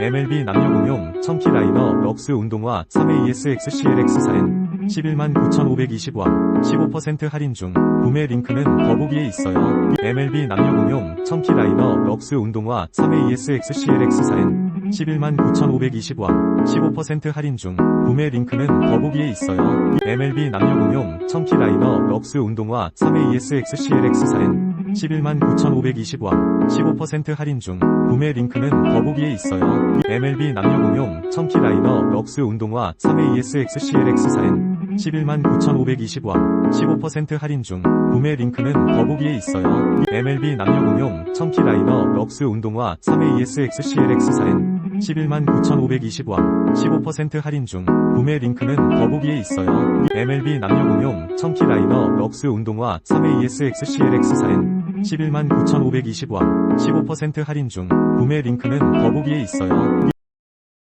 MLB 남녀 공용 청키 라이너 럭스 운동화 3회 ESX CLX 4N 11만 9,520원 15% 할인 중 구매 링크는 더보기에 있어요. MLB 남녀 공용 청키 라이너 럭스 운동화 3회 ESX CLX 4N 11만 9,520원 15% 할인 중 구매 링크는 더보기에 있어요. MLB 남녀 공용 청키 라이너 럭스 운동화 3 회 ESX CLX 4N 11만 9,520원 15% 할인 중 구매 링크는 더보기에 있어요. MLB 남녀 공용 청키 라이너 럭스 운동화 3회 ESX CLX 4N 11만 9,520원 15% 할인 중 구매 링크는 더보기에 있어요. MLB 남녀 공용 청키 라이너 럭스 운동화 3회 ESX CLX 4N 11만 9,520원 15% 할인 중 구매 링크는 더보기에 있어요. MLB 남녀 공용 청키 라이너 럭스 운동화 3 회 ESX CLX 4N 11만 9,520원 15% 할인 중 구매 링크는 더보기에 있어요.